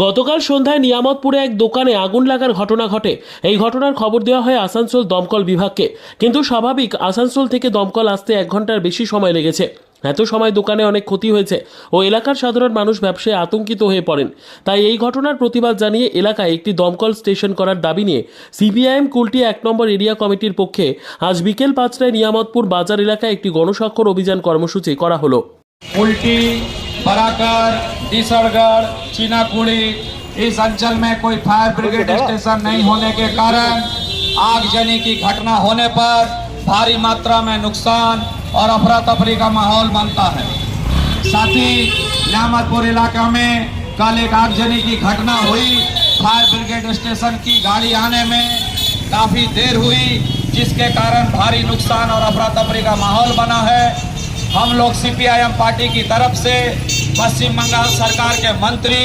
গতকাল সন্ধ্যায় নিয়ামতপুরে এক দোকানে আগুন লাগার ঘটনা ঘটে। এই ঘটনার খবর দেওয়া হয় আসানসোল দমকল বিভাগকে। কিন্তু স্বাভাবিক আসানসোল থেকে দমকল আসতে এক ঘণ্টার বেশি সময় লেগেছে। এত সময় দোকানে অনেক ক্ষতি হয়েছে ও এলাকার সাধারণ মানুষ ব্যবসায় আতঙ্কিত হয়ে পড়েন। তাই এই ঘটনার প্রতিবাদ জানিয়ে এলাকায় একটি দমকল স্টেশন করার দাবি নিয়ে সিপিআইএম কুলটি এক নম্বর এরিয়া কমিটির পক্ষে আজ বিকেল পাঁচটায় নিয়ামতপুর বাজার এলাকায় একটি গণস্বাক্ষর অভিযান কর্মসূচি করা হলো। কুলটি बराकर डिसरगढ़ चीनाकुड़ी इस अंचल में कोई फायर ब्रिगेड स्टेशन नहीं होने के कारण आगजनी की घटना होने पर भारी मात्रा में नुकसान और अफरा तफरी का माहौल बनता है। साथ ही न्यामतपुर इलाका में कल एक आगजनी की घटना हुई। फायर ब्रिगेड स्टेशन की गाड़ी आने में काफ़ी देर हुई जिसके कारण भारी नुकसान और अफरा तफरी का माहौल बना है। हम लोग सीपीआईएम पार्टी की तरफ़ से पश्चिम बंगाल सरकार के मंत्री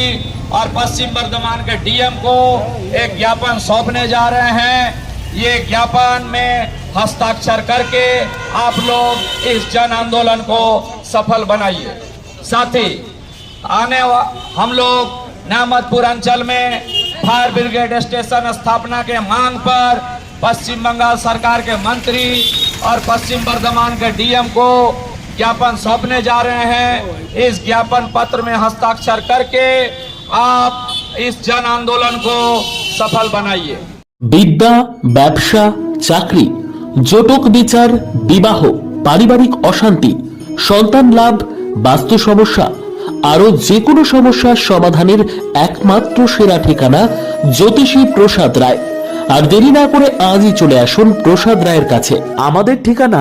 और पश्चिम बर्धमान के डीएम को एक ज्ञापन सौंपने जा रहे हैं। ये ज्ञापन में हस्ताक्षर करके आप लोग इस जन आंदोलन को सफल बनाइए। साथ ही आने हम लोग नियामतपुर अंचल में फायर ब्रिगेड स्टेशन स्थापना के मांग पर पश्चिम बंगाल सरकार के मंत्री और पश्चिम बर्धमान के डीएम को ज्ञापन सौंपने जा रहे हैं इस ज्ञापन पत्र में हस्ताक्षर करके आप इस जन आंदोलन को सफल बनाइए বিদ্যা ব্যবসা চাকরি জটক বিচার বিবাহ পারিবারিক অশান্তি সন্তান লাভ বাস্তু সমস্যা আরো যে কোনো সমস্যার সমাধানের একমাত্র সেরা ঠিকানা জ্যোতিষী প্রসাদ রায় আর দেরি না করে আজই চলে আসুন প্রসাদ রায়ের কাছে আমাদের ঠিকানা